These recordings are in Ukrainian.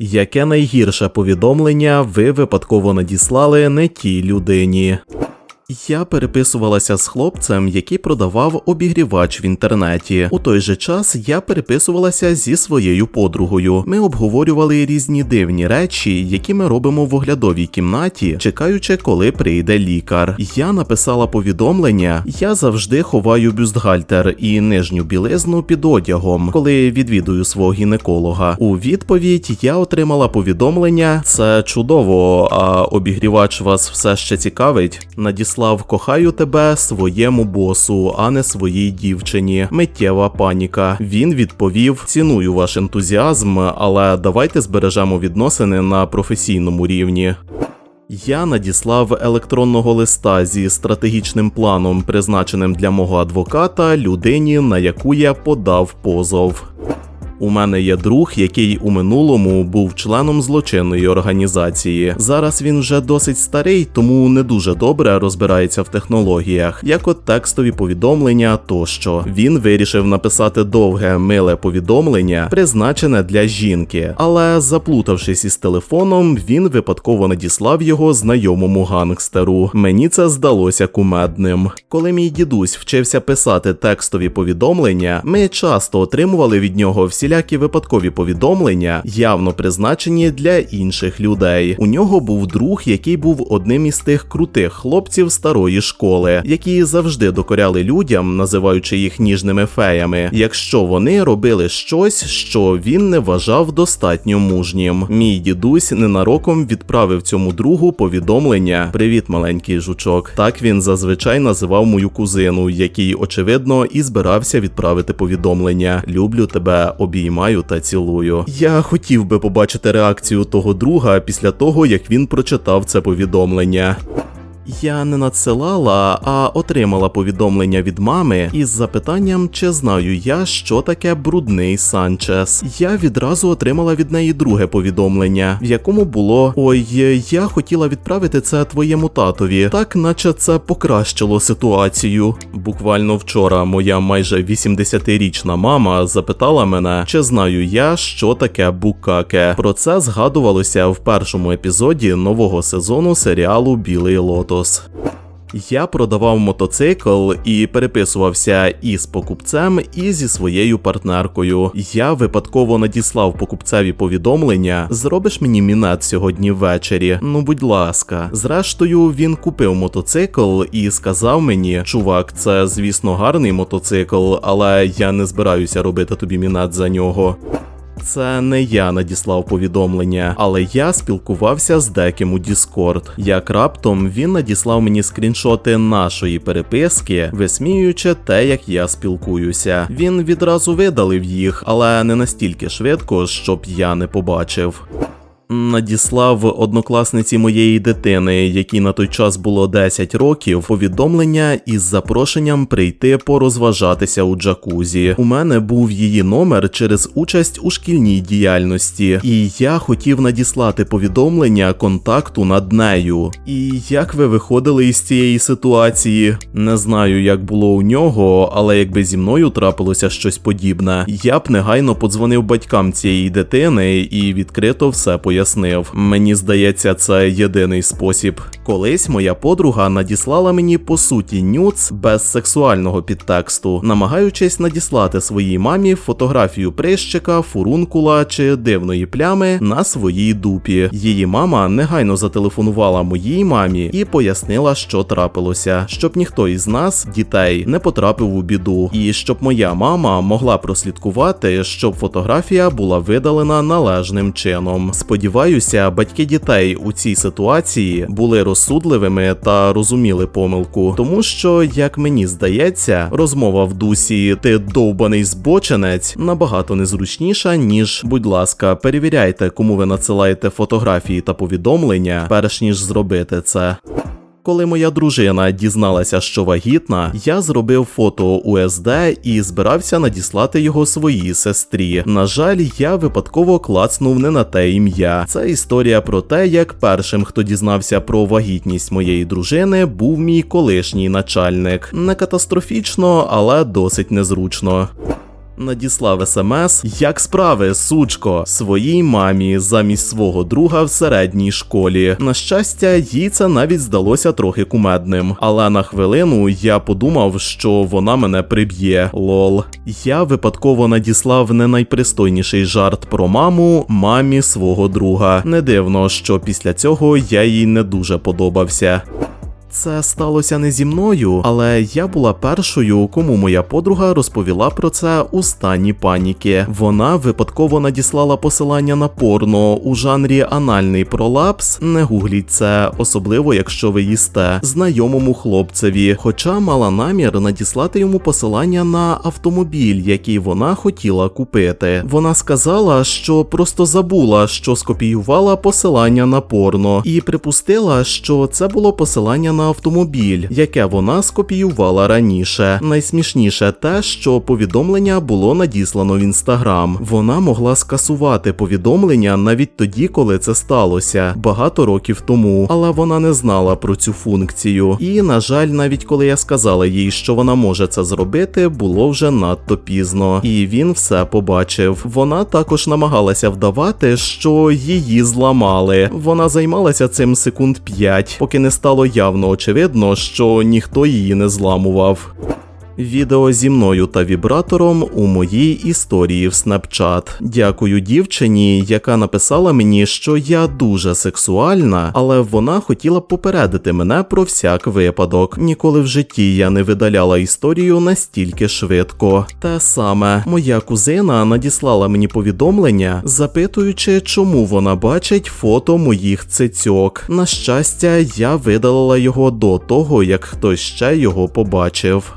Яке найгірше повідомлення ви випадково надіслали не тій людині? Я переписувалася з хлопцем, який продавав обігрівач в інтернеті. У той же час я переписувалася зі своєю подругою. Ми обговорювали різні дивні речі, які ми робимо в оглядовій кімнаті, чекаючи, коли прийде лікар. Я написала повідомлення: я завжди ховаю бюстгальтер і нижню білизну під одягом, коли відвідую свого гінеколога. У відповідь я отримала повідомлення: це чудово, а обігрівач вас все ще цікавить. Надіслав кохаю тебе своєму босу, а не своїй дівчині. Миттєва паніка. Він відповів: ціную ваш ентузіазм, але давайте збережемо відносини на професійному рівні. Я надіслав електронного листа зі стратегічним планом, призначеним для мого адвоката, людині, на яку я подав позов. У мене є друг, який у минулому був членом злочинної організації. Зараз він вже досить старий, тому не дуже добре розбирається в технологіях, як от текстові повідомлення тощо. Він вирішив написати довге миле повідомлення, призначене для жінки, але заплутавшись із телефоном, він випадково надіслав його знайомому гангстеру. Мені це здалося кумедним. Коли мій дідусь вчився писати текстові повідомлення, ми часто отримували від нього всі всілякі випадкові повідомлення, явно призначені для інших людей. У нього був друг, який був одним із тих крутих хлопців старої школи, які завжди докоряли людям, називаючи їх ніжними феями, якщо вони робили щось, що він не вважав достатньо мужнім. Мій дідусь ненароком відправив цьому другу повідомлення: Привіт, маленький жучок. Так він зазвичай називав мою кузину, який, очевидно, і збирався відправити повідомлення. Люблю тебе, обіймаю та цілую. Я хотів би побачити реакцію того друга після того, як він прочитав це повідомлення. Я не надсилала, а отримала повідомлення від мами із запитанням, чи знаю я, що таке брудний Санчес. Я відразу отримала від неї друге повідомлення, в якому було: Ой, я хотіла відправити це твоєму татові, так наче це покращило ситуацію. Буквально вчора моя майже 80-річна мама запитала мене, чи знаю я, що таке букаке. Про це згадувалося в першому епізоді нового сезону серіалу Білий Лотос. Я продавав мотоцикл і переписувався і з покупцем, і зі своєю партнеркою. Я випадково надіслав покупцеві повідомлення: зробиш мені мінет сьогодні ввечері. Ну, будь ласка. Зрештою, він купив мотоцикл і сказав мені: чувак, це звісно гарний мотоцикл, але я не збираюся робити тобі мінет за нього. Це не я надіслав повідомлення, але я спілкувався з деким у Discord. Як раптом він надіслав мені скріншоти нашої переписки, висміюючи те, як я спілкуюся. Він відразу видалив їх, але не настільки швидко, щоб я не побачив. Надіслав однокласниці моєї дитини, якій на той час було 10 років, повідомлення із запрошенням прийти порозважатися у джакузі. У мене був її номер через участь у шкільній діяльності, і я хотів надіслати повідомлення контакту над нею. І як ви виходили із цієї ситуації? Не знаю, як було у нього, але якби зі мною трапилося щось подібне, я б негайно подзвонив батькам цієї дитини і відкрито все пояснив пояснив. Мені здається, це єдиний спосіб. Колись моя подруга надіслала мені по суті нюц без сексуального підтексту, намагаючись надіслати своїй мамі фотографію прищика, фурункула чи дивної плями на своїй дупі. Її мама негайно зателефонувала моїй мамі і пояснила, що трапилося, щоб ніхто із нас, дітей, не потрапив у біду, і щоб моя мама могла прослідкувати, щоб фотографія була видалена належним чином. Сподіваюся, батьки дітей у цій ситуації були розсудливими та розуміли помилку, тому що, як мені здається, розмова в дусі ти довбаний збоченець набагато незручніша, ніж, будь ласка, перевіряйте, кому ви надсилаєте фотографії та повідомлення, перш ніж зробити це. Коли моя дружина дізналася, що вагітна, я зробив фото УСД і збирався надіслати його своїй сестрі. На жаль, я випадково клацнув не на те ім'я. Це історія про те, як першим, хто дізнався про вагітність моєї дружини, був мій колишній начальник. Не катастрофічно, але досить незручно. Надіслав смс, як справи, сучко, своїй мамі замість свого друга в середній школі. На щастя, їй це навіть здалося трохи кумедним. Але на хвилину я подумав, що вона мене приб'є. Лол. Я випадково надіслав не найпристойніший жарт про маму мамі свого друга. Не дивно, що після цього я їй не дуже подобався. Це сталося не зі мною, але я була першою, кому моя подруга розповіла про це у стані паніки. Вона випадково надіслала посилання на порно у жанрі анальний пролапс. Не гугліть це, особливо якщо ви їсте знайомому хлопцеві. Хоча мала намір надіслати йому посилання на автомобіль, який вона хотіла купити. Вона сказала, що просто забула, що скопіювала посилання на порно, і припустила, що це було посилання на автомобіль, яке вона скопіювала раніше. Найсмішніше те, що повідомлення було надіслано в інстаграм. Вона могла скасувати повідомлення навіть тоді, коли це сталося, багато років тому, але вона не знала про цю функцію. І, на жаль, навіть коли я сказала їй, що вона може це зробити, було вже надто пізно, і він все побачив. Вона також намагалася вдавати, що її зламали. Вона займалася цим секунд 5, поки не стало явно очевидно, що ніхто її не зламував. Відео зі мною та вібратором у моїй історії в Snapchat. Дякую дівчині, яка написала мені, що я дуже сексуальна, але вона хотіла попередити мене про всяк випадок. Ніколи в житті я не видаляла історію настільки швидко. Те саме, моя кузина надіслала мені повідомлення, запитуючи, чому вона бачить фото моїх цицьок. На щастя, я видалила його до того, як хтось ще його побачив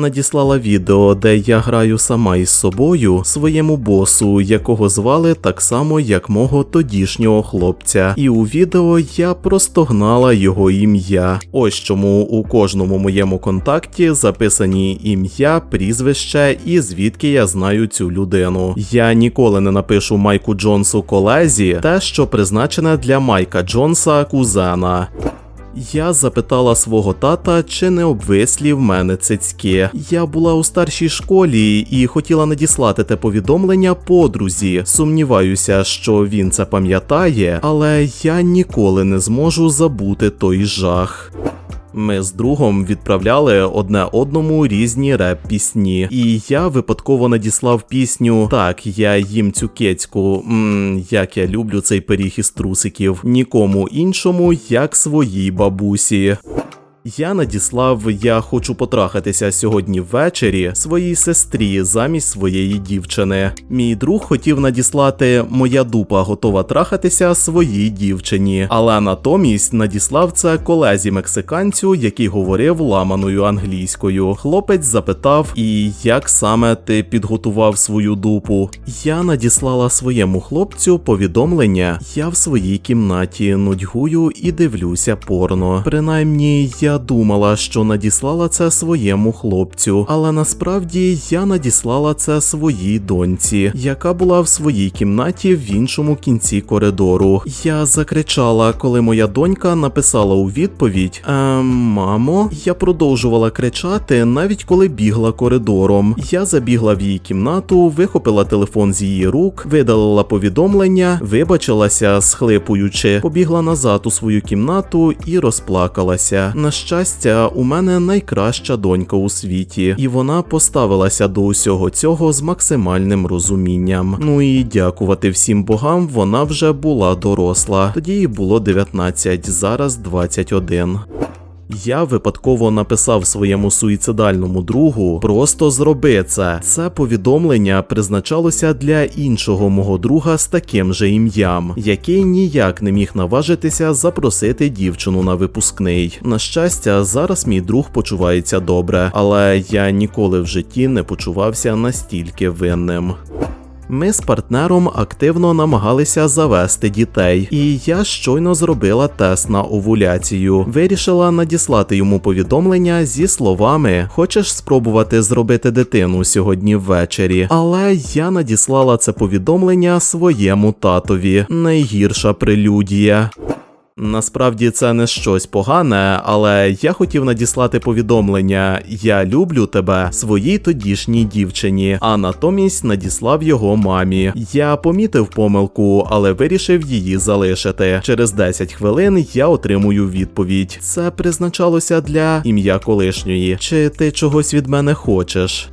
надіслала відео, де я граю сама із собою своєму босу, якого звали так само, як мого тодішнього хлопця. І у відео я просто гнала його ім'я. Ось чому у кожному моєму контакті записані ім'я, прізвище і звідки я знаю цю людину. Я ніколи не напишу Майку Джонсу колезі те, що призначене для Майка Джонса кузена. Я запитала свого тата, чи не обвислі в мене цицьки. Я була у старшій школі і хотіла надіслати те повідомлення подрузі. Сумніваюся, що він це пам'ятає, але я ніколи не зможу забути той жах. Ми з другом відправляли одне одному різні реп-пісні, і я випадково надіслав пісню Так, я їм цю кецьку. Ммм, як я люблю цей пиріг із трусиків, нікому іншому, як своїй бабусі. Я надіслав, я хочу потрахатися сьогодні ввечері своїй сестрі замість своєї дівчини. Мій друг хотів надіслати моя дупа готова трахатися своїй дівчині, але натомість надіслав це колезі мексиканцю, який говорив ламаною англійською. Хлопець запитав, і як саме ти підготував свою дупу. Я надіслала своєму хлопцю повідомлення. Я в своїй кімнаті нудьгую і дивлюся порно. Принаймні я. Я думала, що надіслала це своєму хлопцю, але насправді я надіслала це своїй доньці, яка була в своїй кімнаті в іншому кінці коридору. Я закричала, коли моя донька написала у відповідь: ем, мамо, я продовжувала кричати, навіть коли бігла коридором. Я забігла в її кімнату, вихопила телефон з її рук, видалила повідомлення, вибачилася, схлипуючи, побігла назад у свою кімнату і розплакалася. На щастя, у мене найкраща донька у світі, і вона поставилася до усього цього з максимальним розумінням. Ну і дякувати всім богам, вона вже була доросла. Тоді їй було 19, зараз 21. Я випадково написав своєму суїцидальному другу: просто зроби це. Це повідомлення призначалося для іншого мого друга з таким же ім'ям, який ніяк не міг наважитися запросити дівчину на випускний. На щастя, зараз мій друг почувається добре, але я ніколи в житті не почувався настільки винним. Ми з партнером активно намагалися завести дітей, і я щойно зробила тест на овуляцію. Вирішила надіслати йому повідомлення зі словами: Хочеш спробувати зробити дитину сьогодні ввечері? Але я надіслала це повідомлення своєму татові. Найгірша прелюдія. Насправді це не щось погане, але я хотів надіслати повідомлення Я люблю тебе своїй тодішній дівчині, а натомість надіслав його мамі. Я помітив помилку, але вирішив її залишити. Через 10 хвилин я отримую відповідь. Це призначалося для ім'я колишньої. Чи ти чогось від мене хочеш?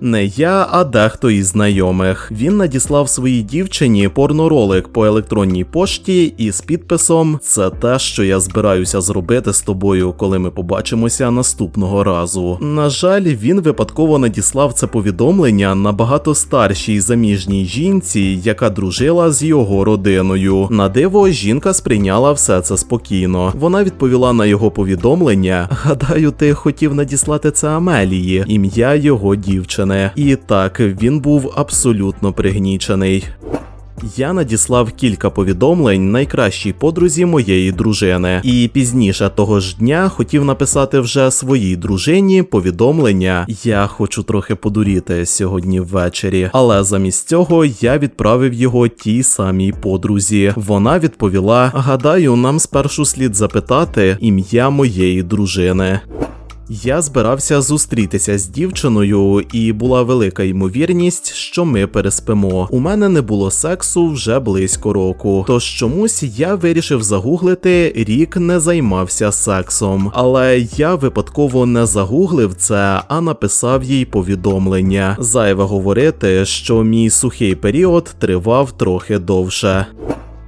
Не я, а дехто із знайомих. Він надіслав своїй дівчині порноролик по електронній пошті із підписом Це те, що я збираюся зробити з тобою, коли ми побачимося наступного разу. На жаль, він випадково надіслав це повідомлення набагато старшій заміжній жінці, яка дружила з його родиною. На диво, жінка сприйняла все це спокійно. Вона відповіла на його повідомлення. Гадаю, ти хотів надіслати це Амелії, ім'я його дівчини. І так, він був абсолютно пригнічений. Я надіслав кілька повідомлень найкращій подрузі моєї дружини, і пізніше того ж дня хотів написати вже своїй дружині повідомлення. Я хочу трохи подуріти сьогодні ввечері, але замість цього я відправив його тій самій подрузі. Вона відповіла: гадаю, нам спершу слід запитати ім'я моєї дружини. Я збирався зустрітися з дівчиною, і була велика ймовірність, що ми переспимо. У мене не було сексу вже близько року. Тож чомусь я вирішив загуглити рік не займався сексом. Але я випадково не загуглив це, а написав їй повідомлення. Зайве говорити, що мій сухий період тривав трохи довше.